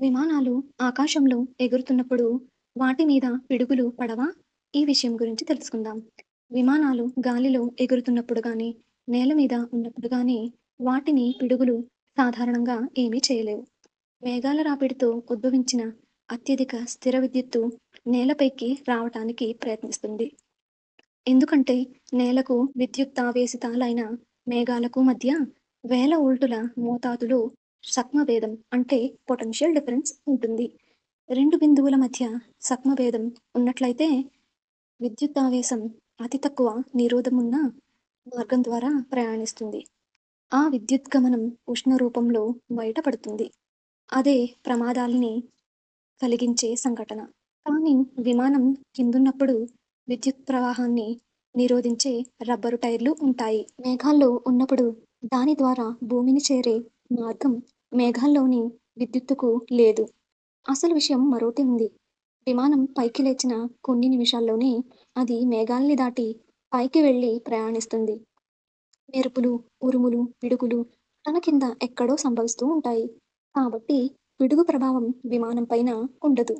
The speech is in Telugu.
విమానాలు ఆకాశంలో ఎగురుతున్నప్పుడు వాటి మీద పిడుగులు పడవా? ఈ విషయం గురించి తెలుసుకుందాం. విమానాలు గాలిలో ఎగురుతున్నప్పుడు కానీ నేల మీద ఉన్నప్పుడు కానీ వాటిని పిడుగులు సాధారణంగా ఏమీ చేయలేవు. మేఘాల రాపిడితో ఉద్భవించిన అత్యధిక స్థిర విద్యుత్తు నేలపైకి రావటానికి ప్రయత్నిస్తుంది. ఎందుకంటే నేలకు విద్యుత్ ఆవేశితాలైన మేఘాలకు మధ్య వేల వోల్టుల మోతాదులో సక్మభేదం అంటే పొటెన్షియల్ డిఫరెన్స్ ఉంటుంది. రెండు బిందువుల మధ్య సక్మభేదం ఉన్నట్లయితే విద్యుదావేశం అతి తక్కువ నిరోధం ఉన్న మార్గం ద్వారా ప్రయాణిస్తుంది. ఆ విద్యుద్గమనం ఉష్ణ రూపంలో బయటపడుతుంది. అదే ప్రమాదాల్ని కలిగించే సంఘటన. కానీ విమానం కిందున్నప్పుడు విద్యుత్ ప్రవాహాన్ని నిరోధించే రబ్బరు టైర్లు ఉంటాయి. మేఘాల్లో ఉన్నప్పుడు దాని ద్వారా భూమిని చేరే మార్గం మేఘాల్లోని విద్యుత్తుకు లేదు. అసలు విషయం మరోటి ఉంది. విమానం పైకి లేచిన కొన్ని నిమిషాల్లోనే అది మేఘాల్ని దాటి పైకి వెళ్ళి ప్రయాణిస్తుంది. మెరుపులు, ఉరుములు, పిడుగులు తన కింద ఎక్కడో సంభవిస్తూ ఉంటాయి. కాబట్టి పిడుగు ప్రభావం విమానం పైన ఉండదు.